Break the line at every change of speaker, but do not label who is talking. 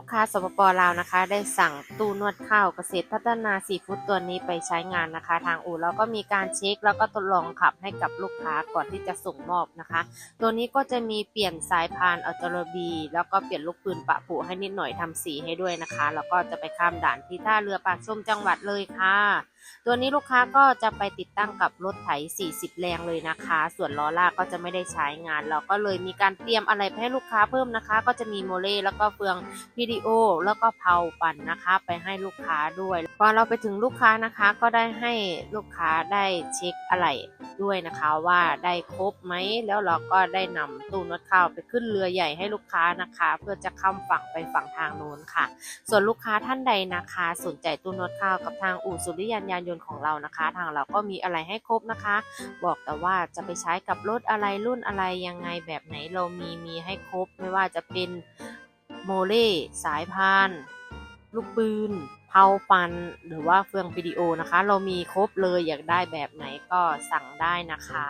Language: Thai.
ลูกค้าสปปลาวนะคะ ได้สั่งตู้นวดข้าวเกษตรพัฒนาซีฟู้ดตัวนี้ไปใช้งานนะคะ ทางอู่เราก็มีการเช็คแล้วก็ทดลองขับให้กับลูกค้าก่อนที่จะส่งมอบนะคะ ตัวนี้ก็จะมีเปลี่ยนสายพานอัลจรบี แล้วก็เปลี่ยนลูกปืนปะผุให้นิดหน่อยทำสีให้ด้วยนะคะ แล้วก็จะไปข้ามด่านที่ท่าเรือปากชมจังหวัดเลยค่ะตัวนี้ลูกค้าก็จะไปติดตั้งกับรถไถ 40 แรงเลยนะคะ ส่วนล้อลากก็จะไม่ได้ใช้งาน เราก็เลยมีการเตรียมอะไรให้ลูกค้าเพิ่มนะคะ ก็จะมีโมเลแล้วก็เฟืองวิดีโอแล้วก็เผาปั่นนะคะ ไปให้ลูกค้าด้วยพอเราไปถึงลูกค้านะคะ ก็ได้ให้ลูกค้าได้เช็คอะไรด้วยนะคะว่าได้ครบไหมแล้วเราก็ได้นำตู้นวดข้าวไปขึ้นเรือใหญ่ให้ลูกค้านะคะ เพื่อจะข้ามฝั่งไปฝั่งทางโน้นค่ะ ส่วนลูกค้าท่านใดนะคะ สนใจตู้นวดข้าวกับทางอู่สุริยันยานยนต์ของเรานะคะ ทางเราก็มีอะไรให้ครบนะคะ บอกแต่ว่าจะไปใช้กับรถอะไรรุ่นอะไรยังไงแบบไหนเรามีมีให้ครบไม่ว่าจะเป็น โมเล่ สายพาน ลูกปืน เผาปัน หรือว่าเฟืองวิดีโอนะคะ เรามีครบเลยอยากได้แบบไหนก็สั่งได้นะคะ